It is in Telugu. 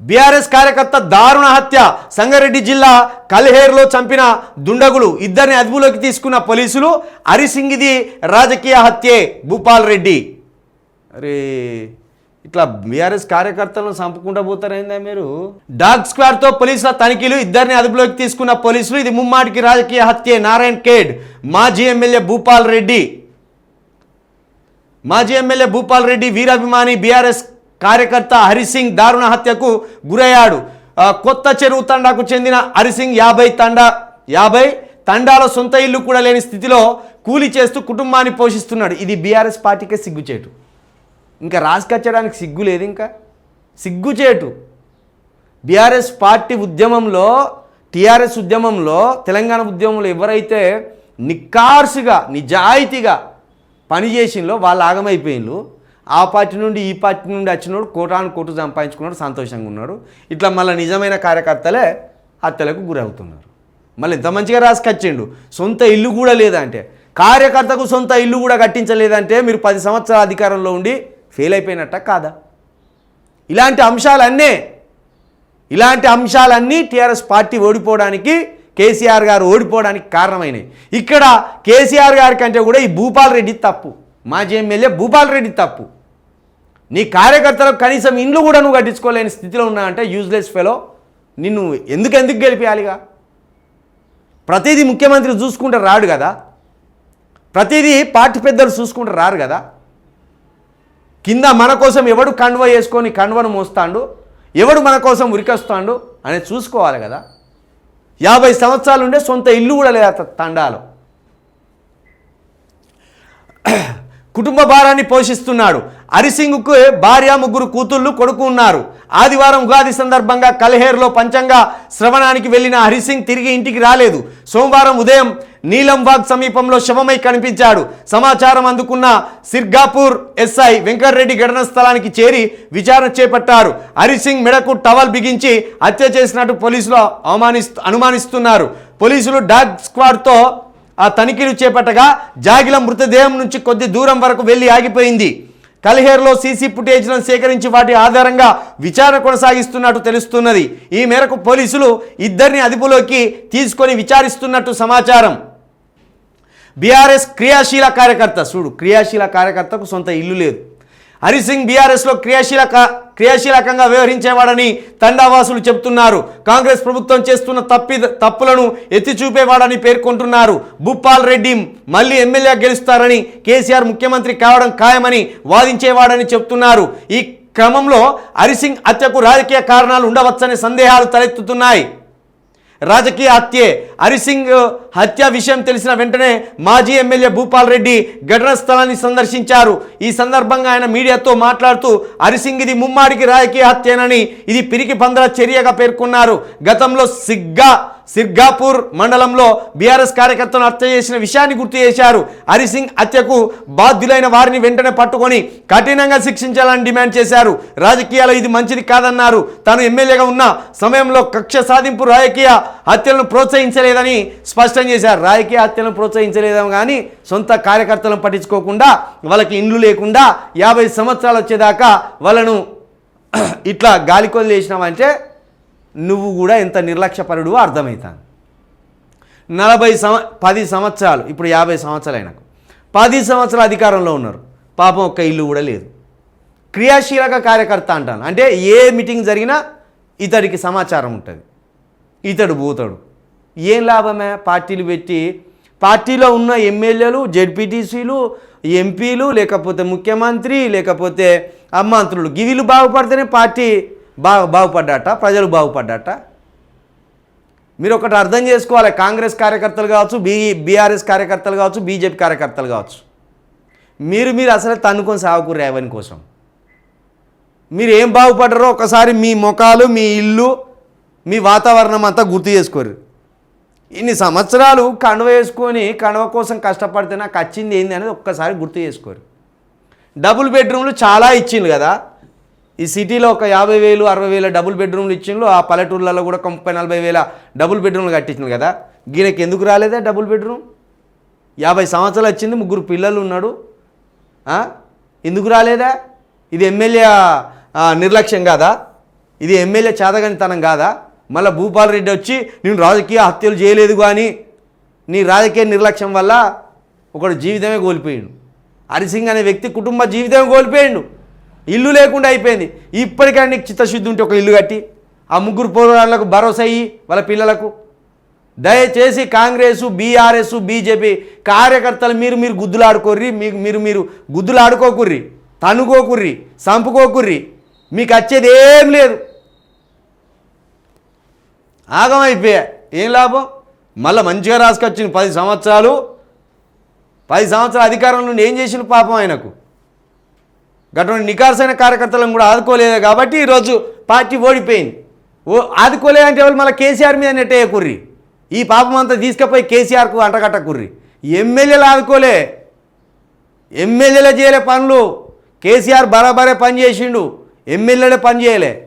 బీఆర్ఎస్ కార్యకర్త దారుణ హత్య. సంగారెడ్డి జిల్లా కల్హేర్లో చంపిన దుండగులు ఇద్దరిని అదుపులోకి తీసుకున్న పోలీసులు హరిసింగిది రాజకీయ హత్యే. భూపాల్ రెడ్డి. అరే ఇట్లా బీఆర్ఎస్ కార్యకర్తలను చంపుకుంటా పోతారైందా మీరు? డాగ్ స్క్వాడ్తో పోలీసుల తనిఖీలు ఇద్దరిని అదుపులోకి తీసుకున్న పోలీసులు ఇది ముమ్మాటికి రాజకీయ హత్యే. నారాయణ్ ఖేడ్. మాజీ ఎమ్మెల్యే భూపాల్ రెడ్డి. మాజీ ఎమ్మెల్యే భూపాల్ రెడ్డి వీరాభిమాని బీఆర్ఎస్ కార్యకర్త హరిసింగ్ దారుణ హత్యకు గురయ్యాడు. కొత్త చెరువు తండాకు చెందిన హరిసింగ్ యాభై తండా యాభై తండాలో సొంత ఇల్లు కూడా లేని స్థితిలో కూలి చేస్తూ కుటుంబాన్ని పోషిస్తున్నాడు. ఇది బీఆర్ఎస్ పార్టీకే సిగ్గుచేటు. ఇంకా రాసుకొచ్చడానికి సిగ్గు లేదు ఇంకా. సిగ్గుచేటు. బీఆర్ఎస్ పార్టీ ఉద్యమంలో టీఆర్ఎస్ ఉద్యమంలో తెలంగాణ ఉద్యమంలో ఎవరైతే నిక్కార్సుగా నిజాయితీగా పనిచేసిందో వాళ్ళు ఆగమైపోయిండ్రు ఆ పార్టీ నుండి ఈ పార్టీ నుండి వచ్చినోడు కోటాను కోటు సంపాదించుకున్నాడు సంతోషంగా ఉన్నాడు. ఇట్లా మళ్ళీ నిజమైన కార్యకర్తలే హత్యలకు గురవుతున్నారు. మళ్ళీ ఇంత మంచిగా రాసుకొచ్చిండు. సొంత ఇల్లు కూడా లేదంటే కార్యకర్తకు సొంత ఇల్లు కూడా కట్టించలేదంటే మీరు పది సంవత్సరాల అధికారంలో ఉండి ఫెయిల్ అయిపోయినట్ట కాదా? ఇలాంటి అంశాలన్నీ ఇలాంటి అంశాలన్నీ టీఆర్ఎస్ పార్టీ ఓడిపోవడానికి కేసీఆర్ గారు ఓడిపోవడానికి కారణమైనవి ఇక్కడ కేసీఆర్ గారి కంటే కూడా ఈ భూపాల్ రెడ్డి తప్పు. మాజీ ఎమ్మెల్యే భూపాల్ రెడ్డి తప్పు. నీ కార్యకర్తలకు కనీసం ఇండ్లు కూడా నువ్వు కట్టించుకోలేని స్థితిలో ఉన్నావంటే యూజ్లెస్ ఫెలో నిన్ను ఎందుకు ఎందుకు గెలిపించాలిగా ప్రతిదీ ముఖ్యమంత్రి చూసుకుంటే రాడు కదా. ప్రతిదీ పార్టీ పెద్దలు చూసుకుంటే రారు కదా. కింద మన కోసం ఎవడు కండువ వేసుకొని కండువను మోస్తాడు ఎవడు మన కోసం ఉరికొస్తాడు అనేది చూసుకోవాలి కదా. యాభై సంవత్సరాలు ఉండే సొంత ఇల్లు కూడా లేదు తండాలో. కుటుంబ భారాన్ని పోషిస్తున్నాడు. హరిసింగ్కు భార్య ముగ్గురు కూతుళ్ళు కొడుకు ఉన్నారు. ఆదివారం ఉగాది సందర్భంగా కల్హేర్లో పంచంగ శ్రవణానికి వెళ్ళిన హరిసింగ్ తిరిగి ఇంటికి రాలేదు. సోమవారం ఉదయం నీలంబాగ్ సమీపంలో శవమై కనిపించాడు. సమాచారం అందుకున్న సిర్గాపూర్ ఎస్ఐ వెంకటరెడ్డి ఘటన స్థలానికి చేరి విచారణ చేపట్టారు. హరిసింగ్ మెడకు టవల్ బిగించి హత్య చేసినట్టు పోలీసులు అవమానిస్తూ అనుమానిస్తున్నారు. పోలీసులు డాగ్ స్క్వాడ్తో ఆ తనిఖీలు చేపట్టగా జాగిల మృతదేహం నుంచి కొద్ది దూరం వరకు వెళ్ళి ఆగిపోయింది. కల్హేర్లో సీసీ ఫుటేజ్లను సేకరించి వాటి ఆధారంగా విచారణ కొనసాగిస్తున్నట్టు తెలుస్తున్నది. ఈ మేరకు పోలీసులు ఇద్దరిని అదుపులోకి తీసుకొని విచారిస్తున్నట్టు సమాచారం. బీఆర్ఎస్ క్రియాశీల కార్యకర్త చూడు క్రియాశీల కార్యకర్తకు సొంత ఇల్లు లేదు. హరిసింగ్ బీఆర్ఎస్లో క్రియాశీలక క్రియాశీలకంగా వ్యవహరించేవాడని తండావాసులు చెబుతున్నారు. కాంగ్రెస్ ప్రభుత్వం చేస్తున్న తప్పి తప్పులను ఎత్తి చూపేవాడని పేర్కొంటున్నారు. భూపాల్ రెడ్డి మళ్ళీ ఎమ్మెల్యే గెలుస్తారని కేసీఆర్ ముఖ్యమంత్రి కావడం ఖాయమని వాదించేవాడని చెబుతున్నారు. ఈ క్రమంలో హరిసింగ్ హత్యకు రాజకీయ కారణాలు ఉండవచ్చనే సందేహాలు తలెత్తుతున్నాయి. రాజకీయ హత్యే హరిసింగ్ హత్య విషయం తెలిసిన వెంటనే మాజీ ఎమ్మెల్యే భూపాల్ రెడ్డి ఘటన స్థలాన్ని సందర్శించారు. ఈ సందర్భంగా ఆయన మీడియాతో మాట్లాడుతూ హరిసింగ్ ఇది ముమ్మాడికి రాజకీయ హత్యేనని ఇది పిరికి పందల చర్యగా పేర్కొన్నారు. గతంలో సిగ్గా సిర్గాపూర్ మండలంలో బీఆర్ఎస్ కార్యకర్తను హత్య చేసిన విషయాన్ని గుర్తు చేశారు. హరిసింగ్ హత్యకు బాధ్యులైన వారిని వెంటనే పట్టుకొని కఠినంగా శిక్షించాలని డిమాండ్ చేశారు. రాజకీయాలు ఇది మంచిది కాదన్నారు. తాను ఎమ్మెల్యేగా ఉన్న సమయంలో కక్ష సాధింపు రాజకీయ హత్యలను ప్రోత్సహించలేదని స్పష్టం చేశారు. రాజకీయ హత్యలను ప్రోత్సహించలేదేమో కానీ సొంత కార్యకర్తలను పట్టించుకోకుండా వాళ్ళకి ఇండ్లు లేకుండా యాభై సంవత్సరాలు వచ్చేదాకా వాళ్ళను ఇట్లా గాలి కొదిలేసినామంటే నువ్వు కూడా ఎంత నిర్లక్ష్యపరుడు అర్థమవుతాను నలభై సంవ పది సంవత్సరాలు ఇప్పుడు యాభై సంవత్సరాలు అయినాకు. పది సంవత్సరాల అధికారంలో ఉన్నారు. పాపం ఒక్క ఇల్లు కూడా లేదు. క్రియాశీలక కార్యకర్త అంటాను. అంటే ఏ మీటింగ్ జరిగినా ఇతడికి సమాచారం ఉంటుంది. ఇతడు పోతాడు. ఏం లాభమే? పార్టీలు పెట్టి పార్టీలో ఉన్న ఎమ్మెల్యేలు జెడ్పీటీసీలు ఎంపీలు లేకపోతే ముఖ్యమంత్రి లేకపోతే అమ్మంత్రులు మంత్రులు గివిలు బాగుపడితేనే పార్టీ బాగా బాగుపడ్డాట ప్రజలు బాగుపడ్డాట. మీరు ఒకటి అర్థం చేసుకోవాలి. కాంగ్రెస్ కార్యకర్తలు కావచ్చు బీ బీఆర్ఎస్ కార్యకర్తలు కావచ్చు బీజేపీ కార్యకర్తలు కావచ్చు. మీరు మీరు అసలే తన్నుకొని సాగుకుర్రు ఎవరి కోసం. మీరు ఏం బాగుపడ్డారో ఒకసారి మీ ముఖాలు మీ ఇల్లు మీ వాతావరణం అంతా గుర్తు చేసుకోరు. ఇన్ని సంవత్సరాలు కండువ వేసుకొని కండువ కోసం కష్టపడితే నాకు వచ్చింది ఏంది అనేది ఒక్కసారి గుర్తు చేసుకోరు. డబుల్ బెడ్రూమ్లు చాలా ఇచ్చిండ్రు కదా. ఈ సిటీలో ఒక యాభై వేలు అరవై వేల డబుల్ బెడ్రూమ్లు ఇచ్చిండ్రు. ఆ పల్లెటూర్లలో కూడా ఒక ముప్పై నలభై వేల డబుల్ బెడ్రూమ్లు కట్టించిండ్రు కదా. గీనకి ఎందుకు రాలేదా డబుల్ బెడ్రూమ్? యాభై సంవత్సరాలు వచ్చింది ముగ్గురు పిల్లలు ఉన్నాడు ఎందుకు రాలేదా? ఇది ఎమ్మెల్యే నిర్లక్ష్యం కాదా? ఇది ఎమ్మెల్యే చేతగనితనం కాదా? మళ్ళీ భూపాల్ రెడ్డి వచ్చి నేను రాజకీయ హత్యలు చేయలేదు కానీ నీ రాజకీయ నిర్లక్ష్యం వల్ల ఒకడు జీవితమే కోల్పోయాడు. హరిసింగ్ అనే వ్యక్తి కుటుంబ జీవితమే కోల్పోయాడు. ఇల్లు లేకుండా అయిపోయింది. ఇప్పటికైనా నీకు చిత్తశుద్ధి ఉంటే ఒక ఇల్లు కట్టి ఆ ముగ్గురు పోరాళ్ళకు భరోసా అయ్యి వాళ్ళ పిల్లలకు. దయచేసి కాంగ్రెస్ బీఆర్ఎస్ బీజేపీ కార్యకర్తలు మీరు మీరు గుద్దులాడుకోర్రి మీకు మీరు మీరు గుద్దులాడుకోకుర్రి తనుకోకుర్రి సంపుకోకుర్రి. మీకు వచ్చేది ఏం లేదు. ఆగమైపోయా ఏం లాభం? మళ్ళీ మంచిగా రాసుకొచ్చిన పది సంవత్సరాలు. పది సంవత్సరాల అధికారం నుండి ఏం చేసిన పాపం ఆయనకు? గటువంటి నికార్సైన కార్యకర్తలను కూడా ఆదుకోలేదు కాబట్టి ఈరోజు పార్టీ ఓడిపోయింది. ఓ ఆదుకోలేదంటే వాళ్ళు మళ్ళీ కేసీఆర్ మీద నెట్టే కుర్రి. ఈ పాపం అంతా తీసుకుపోయి కేసీఆర్కు అంటగట్ట కుర్రి. ఎమ్మెల్యేలు ఆదుకోలే. ఎమ్మెల్యేలే చేయలే పనులు. కేసీఆర్ బరాబరే పని చేసిండు. ఎమ్మెల్యేలే పని చేయలే.